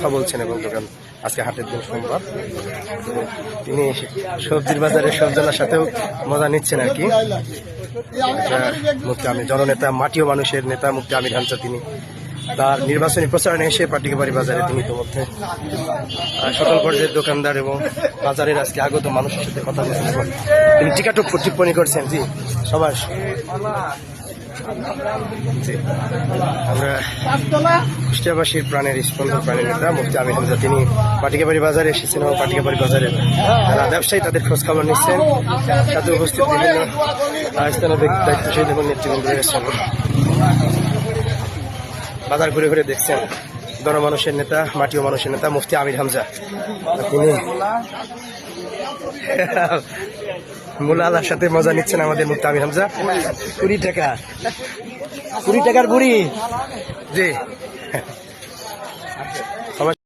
কথা বলছেন এবং দোকান আজকে হাটের দিন সোমবার। তিনি সবজির বাজারে সবজনের সাথেও মজা নিচ্ছেন আর কি। মুক্তি আমি জননেতা, মাটিও মানুষের নেতা মুক্তি আমির হামসা তিনি। তার নির্বাচনী প্রচারণে এসে পাটিকাবাড়ি বাজারে তিনি ইতিমধ্যে সকল পর্যায়ের দোকানদার এবং বাজারের আজকে আগত মানুষের সাথে কথা বলছেন। তিনি টিকাটক টিপ্পণী করছেন, জি, সবার। জি আমরা কুষ্টিয়াবাসীর প্রাণের স্পন্দ প্রাণের নেতা মুফতি আমির হামজা, তিনি পাটিকাবাড়ি বাজারে এসেছেন এবং পাটিকাবাড়ি বাজারে যারা ব্যবসায়ী, তাদের খোঁজখবর নিচ্ছেন। তাদের উপস্থিত বিভিন্ন স্থানীয় দায়িত্বশীল এবং নেতৃবৃন্দ বাজার ঘুরে ঘুরে দেখছেন। গণমানুষের নেতা মাটিও মানুষের নেতা মুফতি আমির হামজা। তিনি মুলালার সাথে মজা নিচ্ছেন আমাদের মুফতি আমির হামজা। কুড়ি টাকা। কুড়ি টাকার বুড়ি। জি।